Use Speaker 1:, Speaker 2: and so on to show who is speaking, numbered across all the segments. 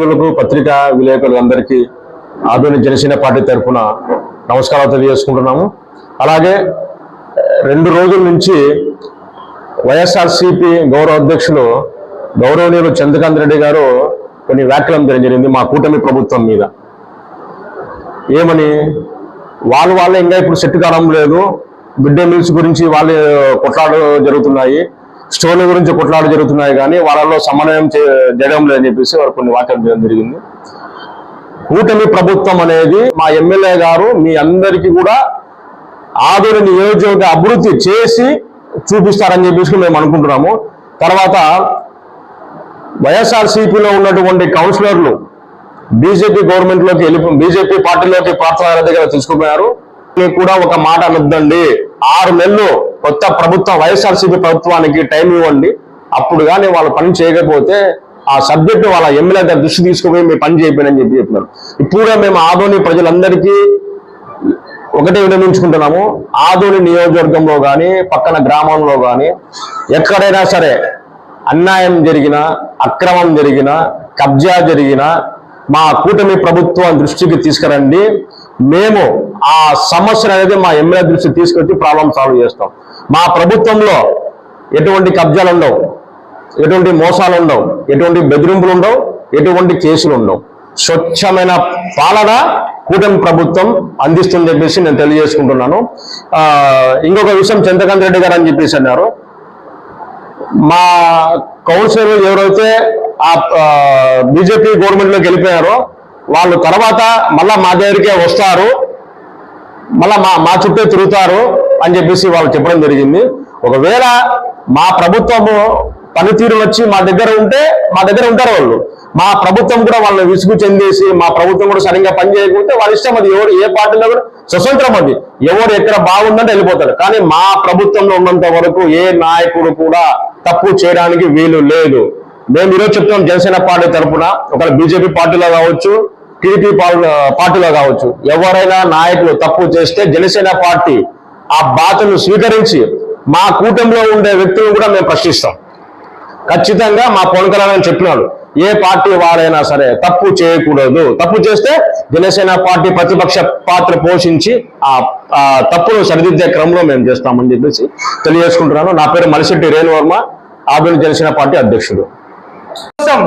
Speaker 1: మిత్రులకు పత్రికా విలేకరులందరికీ ఆధునిక జనసేన పార్టీ తరఫున నమస్కారాలు తెలియజేసుకుంటున్నాము. అలాగే రెండు రోజుల నుంచి వైఎస్ఆర్సీపీ గౌరవ అధ్యక్షులు గౌరవనీయులు చంద్రకాంత్ రెడ్డి గారు కొన్ని వ్యాఖ్యలు జరిగింది మా కూటమి ప్రభుత్వం మీద. ఏమని? వాళ్ళు వాళ్ళే ఇంకా ఇప్పుడు సెట్ కావడం లేదు. బిడ్డ మిల్స్ గురించి వాళ్ళు కొట్లాడు జరుగుతున్నాయి. స్టోన్ల గురించి కొట్లాడు జరుగుతున్నాయి కానీ వాళ్ళలో సమన్వయం జరగడం లేదని చెప్పేసి వారు కొన్ని వ్యాఖ్యలు చేయడం జరిగింది. కూటమి ప్రభుత్వం అనేది మా ఎమ్మెల్యే గారు మీ అందరికీ కూడా ఆదోని నియోజకవర్గ అభివృద్ధి చేసి చూపిస్తారని చెప్పేసి మేము అనుకుంటున్నాము. తర్వాత వైఎస్ఆర్సీపీలో ఉన్నటువంటి కౌన్సిలర్లు బీజేపీ గవర్నమెంట్లోకి వెళ్ళి బీజేపీ పార్టీలోకి పార్థసారథి దగ్గర తీసుకుపోయారు. కూడా ఒక మాట అనొద్దండి. ఆరు నెలలు కొత్త ప్రభుత్వం వైఎస్ఆర్సీపీ ప్రభుత్వానికి టైం ఇవ్వండి. అప్పుడు కానీ వాళ్ళు పని చేయకపోతే ఆ సబ్జెక్ట్ వాళ్ళ ఎమ్మెల్యే దగ్గర దృష్టి తీసుకుపోయి మీ పని చేయకపోయినని చెప్పి చెప్పినారు. ఇప్పుడు మేము ఆదోని ప్రజలందరికీ ఒకటే వినమించుకుంటున్నాము ఆదోని నియోజకవర్గంలో కానీ పక్కన గ్రామంలో కానీ ఎక్కడైనా సరే అన్యాయం జరిగిన అక్రమం జరిగిన కబ్జా జరిగినా మా కూటమి ప్రభుత్వం దృష్టికి తీసుకురండి. మేము ఆ సమస్యను అనేది మా ఎమ్మెల్యే దృష్టి తీసుకొచ్చి ప్రాబ్లం సాల్వ్ చేస్తాం. మా ప్రభుత్వంలో ఎటువంటి కబ్జాలు ఉండవు. ఎటువంటి మోసాలు ఉండవు. ఎటువంటి బెదిరింపులు ఉండవు. ఎటువంటి కేసులు ఉండవు. స్వచ్ఛమైన పాలన కూటమి ప్రభుత్వం అందిస్తుందని చెప్పేసి నేను తెలియజేసుకుంటున్నాను. ఇంకొక విషయం చంద్రకాంత్ రెడ్డి గారు అని చెప్పేసి అన్నారు. మా కౌన్సిలర్ ఎవరైతే ఆ బీజేపీ గవర్నమెంట్లోకి వెళ్ళిపోయారో వాళ్ళు తర్వాత మళ్ళా మా దగ్గరికే వస్తారు. మళ్ళా మా మా చుట్టూ తిరుగుతారు అని చెప్పేసి వాళ్ళు చెప్పడం జరిగింది. ఒకవేళ మా ప్రభుత్వము పనితీరు వచ్చి మా దగ్గర ఉంటే మా దగ్గర ఉంటారు వాళ్ళు. మా ప్రభుత్వం కూడా వాళ్ళని విసుగు చెందేసి మా ప్రభుత్వం కూడా సరిగ్గా పని చేయకపోతే వాళ్ళ ఇష్టం అది ఎవరు ఏ పార్టీలో కూడా స్వతంత్రం అది. ఎవరు ఎక్కడ బాగుందంటే వెళ్ళిపోతారు. కానీ మా ప్రభుత్వంలో ఉన్నంత వరకు ఏ నాయకుడు కూడా తప్పు చేయడానికి వీలు లేదు. మేము ఈరోజు చెప్తున్నాం జనసేన పార్టీ తరఫున ఒకవేళ బీజేపీ పార్టీలో కావచ్చు టీడీపీ పార్టీలో కావచ్చు. ఎవరైనా నాయకులు తప్పు చేస్తే జనసేన పార్టీ ఆ బాధను స్వీకరించి మా కూటమిలో ఉండే వ్యక్తులను కూడా మేము ప్రశ్నిస్తాం. ఖచ్చితంగా మా పవన్ కళ్యాణ్ చెప్పినాడు ఏ పార్టీ వారైనా సరే తప్పు చేయకూడదు. తప్పు చేస్తే జనసేన పార్టీ ప్రతిపక్ష పాత్ర పోషించి ఆ తప్పును సరిదిద్దే క్రమంలో మేము చేస్తామని చెప్పేసి తెలియజేసుకుంటున్నాను. నా పేరు మలిశెట్టి రేణువర్మ ఆధునిక జనసేన పార్టీ అధ్యక్షుడు.
Speaker 2: కోసం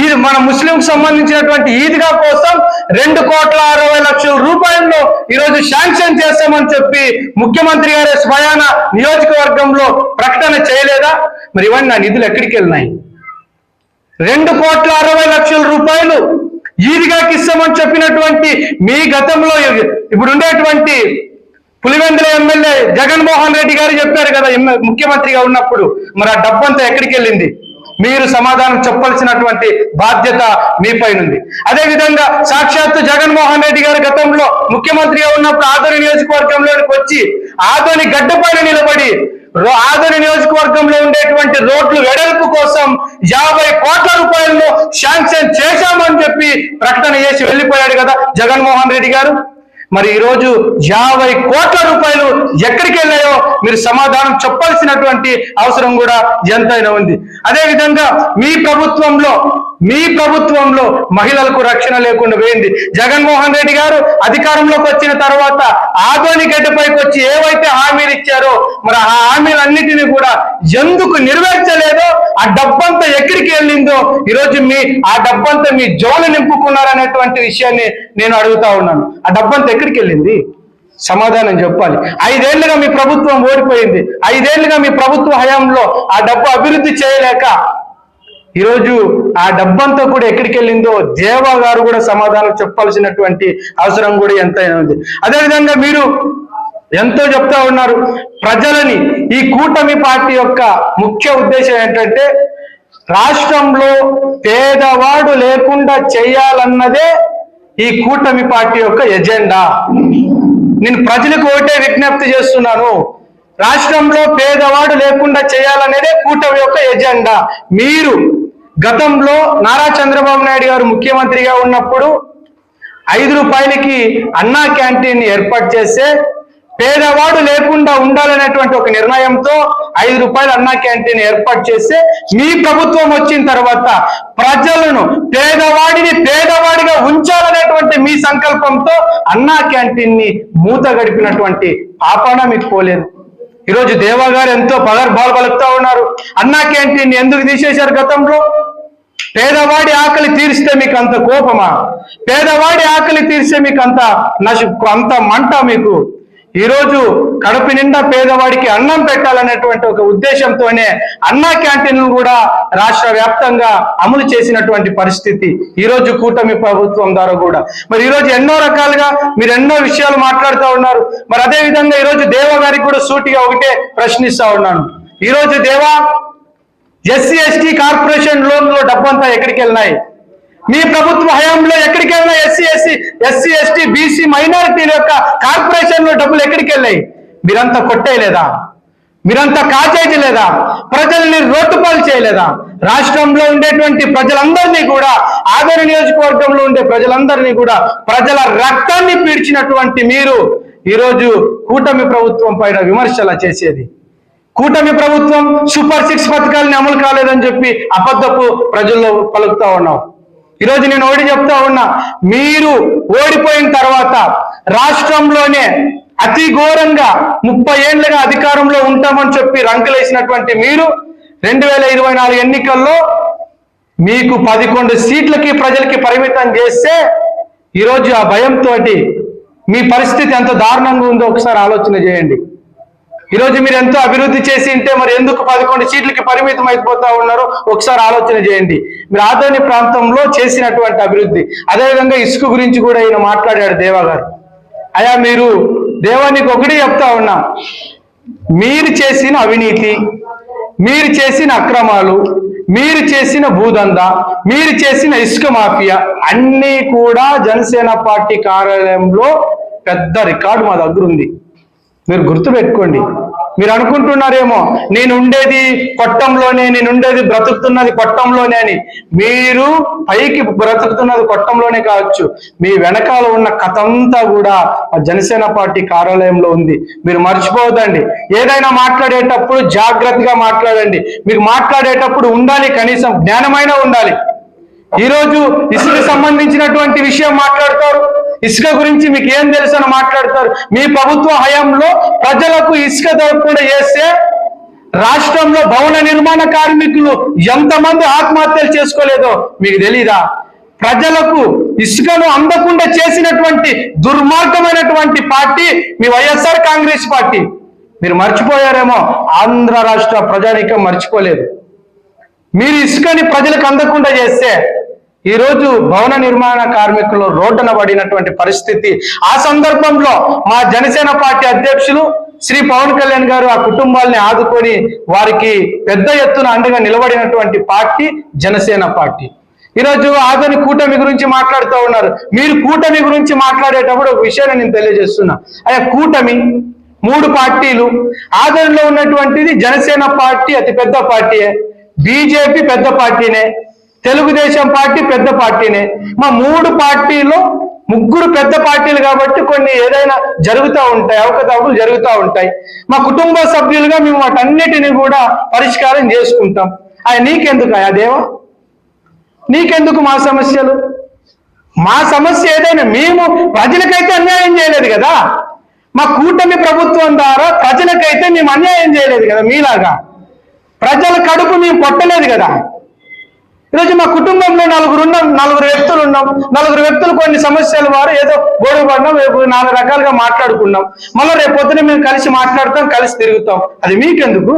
Speaker 2: ఈద్ మన ముస్లిం సంబంధించినటువంటి ఈద్గా కోసం రెండు కోట్ల అరవై లక్షల రూపాయలను ఈరోజు శాంక్షన్ చేస్తామని చెప్పి ముఖ్యమంత్రి గారే స్వయాన నియోజకవర్గంలో ప్రకటన చేయలేదా? మరి ఇవన్నీ ఆ నిధులు ఎక్కడికి వెళ్ళినాయి? రెండు కోట్ల అరవై లక్షల రూపాయలు ఈదిగాకి ఇస్తామని చెప్పినటువంటి మీ గతంలో ఇప్పుడు ఉండేటువంటి పులివెందుల ఎమ్మెల్యే జగన్మోహన్ రెడ్డి గారు చెప్పారు కదా ముఖ్యమంత్రిగా ఉన్నప్పుడు. మరి ఆ డబ్బంతా ఎక్కడికి వెళ్ళింది? మీరు సమాధానం చెప్పాల్సినటువంటి బాధ్యత మీపైనుంది ఉంది అదే విధంగా సాక్షాత్తు జగన్మోహన్ రెడ్డి గారు గతంలో ముఖ్యమంత్రిగా ఉన్నప్పుడు ఆదోని నియోజకవర్గంలోకి వచ్చి ఆదోని గడ్డపైన నిలబడి రో- ఆదోని నియోజకవర్గంలో ఉండేటువంటి రోడ్లు వెడల్పు కోసం యాభై కోట్ల రూపాయలను శాంక్షన్ చేశామని చెప్పి ప్రకటన చేసి వెళ్ళిపోయాడు కదా జగన్మోహన్ రెడ్డి గారు. మరి ఈ రోజు యాభై కోట్ల రూపాయలు ఎక్కడికి వెళ్ళాయో మీరు సమాధానం చెప్పాల్సినటువంటి అవసరం కూడా ఎంతైనా ఉంది. అదే విధంగా మీ ప్రభుత్వంలో మీ ప్రభుత్వంలో మహిళలకు రక్షణ లేకుండా పోయింది. జగన్మోహన్ రెడ్డి గారు అధికారంలోకి వచ్చిన తర్వాత ఆధోని గడ్డపైకి వచ్చి ఏవైతే హామీలు ఇచ్చారో మరి ఆ హామీలన్నిటినీ కూడా ఎందుకు నెరవేర్చలేదో ఆ డబ్బంతా ఎక్కడికి వెళ్ళిందో ఈరోజు మీ ఆ డబ్బంతా మీ జోలు నింపుకున్నారనేటువంటి విషయాన్ని నేను అడుగుతా ఉన్నాను. ఆ డబ్బంతా ఎక్కడికి వెళ్ళింది? సమాధానం చెప్పాలి. ఐదేళ్ళుగా మీ ప్రభుత్వం ఓడిపోయింది. ఐదేళ్ళుగా మీ ప్రభుత్వ హయాంలో ఆ డబ్బు అభివృద్ధి చేయలేక ఈరోజు ఆ డబ్బంతా కూడా ఎక్కడికి వెళ్ళిందో దేవా గారు కూడా సమాధానం చెప్పాల్సినటువంటి అవసరం కూడా ఎంతైనా ఉంది. అదేవిధంగా మీరు ఎంతో చెప్తా ఉన్నారు. ప్రజలని ఈ కూటమి పార్టీ యొక్క ముఖ్య ఉద్దేశం ఏంటంటే రాష్ట్రంలో పేదవాడు లేకుండా చేయాలన్నదే ఈ కూటమి పార్టీ యొక్క ఎజెండా. నేను ప్రజలకు ఒకటే విజ్ఞప్తి చేస్తున్నాను. రాష్ట్రంలో పేదవాడు లేకుండా చేయాలనేదే కూటమి యొక్క ఎజెండా. మీరు గతంలో నారా చంద్రబాబు నాయుడు గారు ముఖ్యమంత్రిగా ఉన్నప్పుడు ఐదు రూపాయలకి అన్నా క్యాంటీన్ ఏర్పాటు చేస్తే పేదవాడు లేకుండా ఉండాలనేటువంటి ఒక నిర్ణయంతో ఐదు రూపాయలు అన్నా క్యాంటీన్ ఏర్పాటు చేస్తే మీ ప్రభుత్వం వచ్చిన తర్వాత ప్రజలను పేదవాడిని పేదవాడిగా ఉంచాలనేటువంటి మీ సంకల్పంతో అన్నా క్యాంటీన్ని మూత గడిపినటువంటి పాపాన మీకు పోలేదు. ఈరోజు దేవా గారు ఎంతో పదర్భాలు పలుకుతా ఉన్నారు. అన్నా క్యాంటీన్ ఎందుకు తీసేశారు గతంలో? పేదవాడి ఆకలి తీరిస్తే మీకు అంత కోపమా? పేదవాడి ఆకలి తీరిస్తే మీకు అంత నశ అంత మంట మీకు ఈరోజు కడుపు నిండా పేదవాడికి అన్నం పెట్టాలనేటువంటి ఒక ఉద్దేశంతోనే అన్నా క్యాంటీన్లు కూడా రాష్ట్ర వ్యాప్తంగా అమలు చేసినటువంటి పరిస్థితి ఈరోజు కూటమి ప్రభుత్వం ద్వారా కూడా. మరి ఈరోజు ఎన్నో రకాలుగా మీరు ఎన్నో విషయాలు మాట్లాడుతూ ఉన్నారు. మరి అదే విధంగా ఈరోజు దేవ గారికి కూడా సూటిగా ఒకటే ప్రశ్నిస్తా ఉన్నాను. ఈరోజు దేవా ఎస్సీ ఎస్టీ కార్పొరేషన్ లోన్లో డబ్బంతా ఎక్కడికి వెళ్ళినాయి? మీ ప్రభుత్వ హయాంలో ఎక్కడికి వెళ్ళినాయి SC SC SC ST BC మైనారిటీల యొక్క కార్పొరేషన్లో డబ్బులు ఎక్కడికి వెళ్ళాయి మీరంతా కొట్టేయలేదా? మీరంతా కాచేయలేదా? ప్రజల్ని రోడ్డుపాలు చేయలేదా? రాష్ట్రంలో ఉండేటువంటి ప్రజలందరినీ కూడా ఆదరణ నియోజకవర్గంలో ఉండే ప్రజలందరినీ కూడా ప్రజల రక్తాన్ని పీడ్చినటువంటి మీరు ఈరోజు కూటమి ప్రభుత్వం పైన విమర్శల చేసేది. కూటమి ప్రభుత్వం సూపర్ సిక్స్ పథకాలని అమలు కాలేదని చెప్పి అబద్ధపు ప్రజల్లో పలుకుతా ఉన్నాం ఈరోజు నేను ఒకటి చెప్తా ఉన్నా మీరు ఓడిపోయిన తర్వాత రాష్ట్రంలోనే అతి ఘోరంగా ముప్పై ఏళ్ళుగా అధికారంలో ఉంటామని చెప్పి రంకులేసినటువంటి మీరు రెండు వేల ఇరవై నాలుగు ఎన్నికల్లో మీకు పదకొండు సీట్లకి ప్రజలకి పరిమితం చేస్తే ఈరోజు ఆ భయంతో మీ పరిస్థితి ఎంత దారుణంగా ఉందో ఒకసారి ఆలోచన చేయండి. ఈరోజు మీరు ఎంతో అభివృద్ధి చేసి ఉంటే మరి ఎందుకు పదకొండు సీట్లకి పరిమితం అయిపోతా ఉన్నారో ఒకసారి ఆలోచన చేయండి. మీరు ఆదోని ప్రాంతంలో చేసినటువంటి అభివృద్ధి. అదేవిధంగా ఇసుక గురించి కూడా ఈయన మాట్లాడాడు దేవా గారు అయా మీరు దేవానికి ఒకటి చెప్తా ఉన్నా. మీరు చేసిన అవినీతి మీరు చేసిన అక్రమాలు మీరు చేసిన భూదంద మీరు చేసిన ఇసుక మాఫియా అన్నీ కూడా జనసేన పార్టీ కార్యాలయంలో పెద్ద రికార్డు మా దగ్గర ఉంది. మీరు గుర్తుపెట్టుకోండి. మీరు అనుకుంటున్నారేమో నేను ఉండేది కొట్టంలోనే నేను ఉండేది బ్రతుకుతున్నది కొట్టంలోనే అని. మీరు పైకి బ్రతుకుతున్నది కొట్టంలోనే కావచ్చు. మీ వెనకాల ఉన్న కథ అంతా కూడా ఆ జనసేన పార్టీ కార్యాలయంలో ఉంది. మీరు మర్చిపోవద్దండి. ఏదైనా మాట్లాడేటప్పుడు జాగ్రత్తగా మాట్లాడండి. మీకు మాట్లాడేటప్పుడు ఉండాలి కనీసం జ్ఞానమైనా ఉండాలి. ఈరోజు ఇసుక సంబంధించినటువంటి విషయం మాట్లాడతారు. ఇసుక గురించి మీకు ఏం తెలుసు అని మాట్లాడతారు? మీ ప్రభుత్వ హయాంలో ప్రజలకు ఇసుక దొరకకుండా చేస్తే రాష్ట్రంలో భవన నిర్మాణ కార్మికులు ఎంతమంది ఆత్మహత్యలు చేసుకోలేదో మీకు తెలీదా? ప్రజలకు ఇసుకను అందకుండా చేసినటువంటి దుర్మార్గమైనటువంటి పార్టీ మీ వైఎస్ఆర్ కాంగ్రెస్ పార్టీ. మీరు మర్చిపోయారేమో? ఆంధ్ర రాష్ట్ర ప్రజానీకం మర్చిపోలేదు. మీరు ఇసుకని ప్రజలకు అందకుండా చేస్తే ఈరోజు భవన నిర్మాణ కార్మికులు రోడ్డున పడినటువంటి పరిస్థితి. ఆ సందర్భంలో మా జనసేన పార్టీ అధ్యక్షులు శ్రీ పవన్ కళ్యాణ్ గారు ఆ కుటుంబాల్ని ఆదుకొని వారికి పెద్ద ఎత్తున అండగా నిలబడినటువంటి పార్టీ జనసేన పార్టీ. ఈరోజు ఆదని కూటమి గురించి మాట్లాడుతూ ఉన్నారు. మీరు కూటమి గురించి మాట్లాడేటప్పుడు ఒక విషయాన్ని నేను తెలియజేస్తున్నా. అయ్యా కూటమి మూడు పార్టీలు ఆదరణలో ఉన్నటువంటిది జనసేన పార్టీ అతి పెద్ద పార్టీయే. బీజేపీ పెద్ద పార్టీనే. తెలుగుదేశం పార్టీ పెద్ద పార్టీనే. మా మూడు పార్టీలు ముగ్గురు పెద్ద పార్టీలు కాబట్టి కొన్ని ఏదైనా జరుగుతూ ఉంటాయి అవకతవకలు జరుగుతూ ఉంటాయి. మా కుటుంబ సభ్యులుగా మేము వాటన్నిటిని కూడా పరిష్కారం చేసుకుంటాం. ఆయన నీకెందుకు ఆయా దేవ? నీకెందుకు మా సమస్యలు? మా సమస్య ఏదైనా మేము ప్రజలకైతే అన్యాయం చేయలేదు కదా. మా కూటమి ప్రభుత్వం ద్వారా ప్రజలకైతే మేము అన్యాయం చేయలేదు కదా మీలాగా. ప్రజల కడుపు మేము కొట్టలేదు కదా. ఈరోజు మా కుటుంబంలో నలుగురు ఉన్నాం నలుగురు వ్యక్తులు ఉన్నాం నలుగురు వ్యక్తులు కొన్ని సమస్యలు వారు ఏదో గొడవ పడినాం రేపు నాలుగు రకాలుగా మాట్లాడుకున్నాం. మళ్ళీ రేపు పొద్దున మేము కలిసి మాట్లాడతాం కలిసి తిరుగుతాం. అది మీకెందుకు?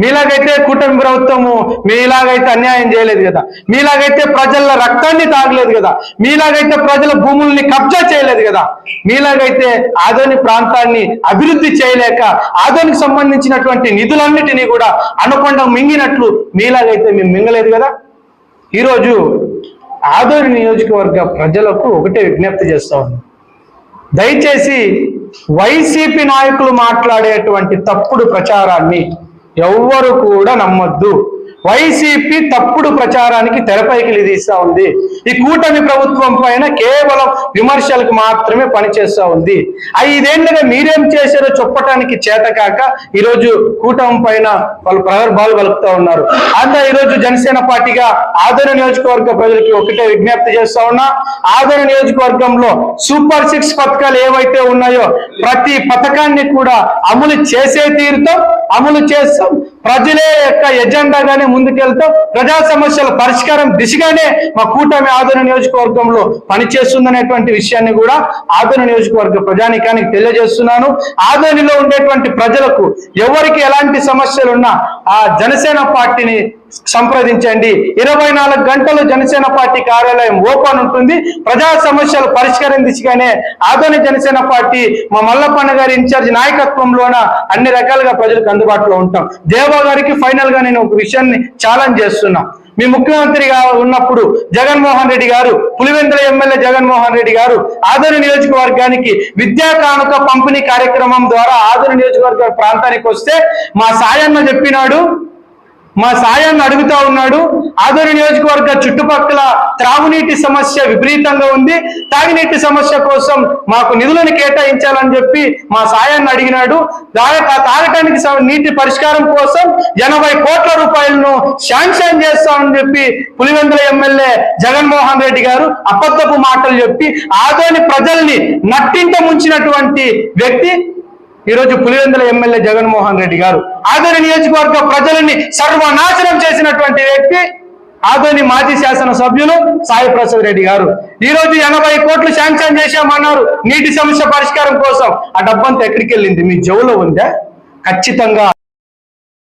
Speaker 2: మీలాగైతే కూటమి ప్రభుత్వము మీలాగైతే అన్యాయం చేయలేదు కదా. మీలాగైతే ప్రజల రక్తాన్ని తాగలేదు కదా. మీలాగైతే ప్రజల భూముల్ని కబ్జా చేయలేదు కదా. మీలాగైతే ఆదోని ప్రాంతాన్ని అభివృద్ధి చేయలేక ఆదోనికి సంబంధించినటువంటి నిధులన్నిటినీ కూడా అనుకొండ మింగినట్లు మీలాగైతే మేము మింగలేదు కదా. ఈరోజు ఆదోని నియోజకవర్గ ప్రజలకు ఒకటే విజ్ఞప్తి చేస్తా దయచేసి వైసీపీ నాయకులు మాట్లాడేటువంటి తప్పుడు ప్రచారాన్ని ఎవ్వరు కూడా నమ్మొద్దు. వైసీపీ తప్పుడు ప్రచారానికి తెరపైకి తీస్తా ఉంది. ఈ కూటమి ప్రభుత్వం పైన కేవలం విమర్శలకు మాత్రమే పనిచేస్తా ఉంది. ఐదేళ్ళుగా మీరేం చేశారో చెప్పటానికి చేతకాక ఈరోజు కూటమి పైన వాళ్ళు ప్రగర్భాలు కలుపుతా ఉన్నారు. అంతా ఈరోజు జనసేన పార్టీగా ఆదరణ నియోజకవర్గ ప్రజలకి ఒకటే విజ్ఞప్తి చేస్తా ఉన్నా. ఆదరణ నియోజకవర్గంలో సూపర్ సిక్స్ పథకాలు ఏవైతే ఉన్నాయో ప్రతి పథకాన్ని కూడా అమలు చేసే తీరుతో అమలు చేస్తాం. ప్రజలే యొక్క ఎజెండాగానే ముందుకెళ్తూ ప్రజా సమస్యల పరిష్కారం దిశగానే మా కూటమి ఆదరణ నియోజకవర్గంలో పనిచేస్తుందనేటువంటి విషయాన్ని కూడా ఆదరణ నియోజకవర్గ ప్రజానికానికి తెలియజేస్తున్నాను. ఆదరణలో ఉండేటువంటి ప్రజలకు ఎవరికి ఎలాంటి సమస్యలున్నా ఆ జనసేన పార్టీని సంప్రదించండి. ఇరవై నాలుగు గంటలు జనసేన పార్టీ కార్యాలయం ఓపెన్ ఉంటుంది. ప్రజా సమస్యలు పరిష్కారం దిశగానే జనసేన పార్టీ మా మల్లప్పన్న గారి ఇన్ఛార్జ్ నాయకత్వంలోన అన్ని రకాలుగా ప్రజలకు అందుబాటులో ఉంటాం. దేవా గారికి ఫైనల్గా నేను ఒక విషయాన్ని ఛాలెంజ్ చేస్తున్నా. మీ ముఖ్యమంత్రిగా ఉన్నప్పుడు జగన్మోహన్ రెడ్డి గారు పులివెందుల ఎమ్మెల్యే జగన్మోహన్ రెడ్డి గారు ఆదరణ నియోజకవర్గానికి విద్యా కానుక పంపిణీ కార్యక్రమం ద్వారా ఆదరణ నియోజకవర్గ ప్రాంతానికి వస్తే మా సాయన్న చెప్పినాడు మా సాయాన్ని అడుగుతా ఉన్నాడు. ఆదూరు నియోజకవర్గ చుట్టుపక్కల త్రాగునీటి సమస్య విపరీతంగా ఉంది. తాగునీటి సమస్య కోసం మాకు నిధులను కేటాయించాలని చెప్పి మా సాయాన్ని అడిగినాడు. తాగటానికి నీటి పరిష్కారం కోసం ఎనభై కోట్ల రూపాయలను శాంక్షన్ చేస్తామని చెప్పి పులివెందుల ఎమ్మెల్యే జగన్మోహన్ రెడ్డి గారు అబద్ధపు మాటలు చెప్పి ఆదోని ప్రజల్ని నట్టింట ముంచినటువంటి వ్యక్తి ఈరోజు పులివెందుల ఎమ్మెల్యే జగన్మోహన్ రెడ్డి గారు ఆదోని నియోజకవర్గ ప్రజలని సర్వనాశనం చేసినటువంటి వ్యక్తి ఆదోని మాజీ శాసన సభ్యులు సాయి ప్రసాద్ రెడ్డి గారు. ఈ రోజు ఎనభై కోట్లు శాంక్షన్ చేశామన్నారు. నీటి సమస్య పరిష్కారం కోసం. ఆ డబ్బంతా ఎక్కడికి వెళ్ళింది మీ జవులో ఉందా? ఖచ్చితంగా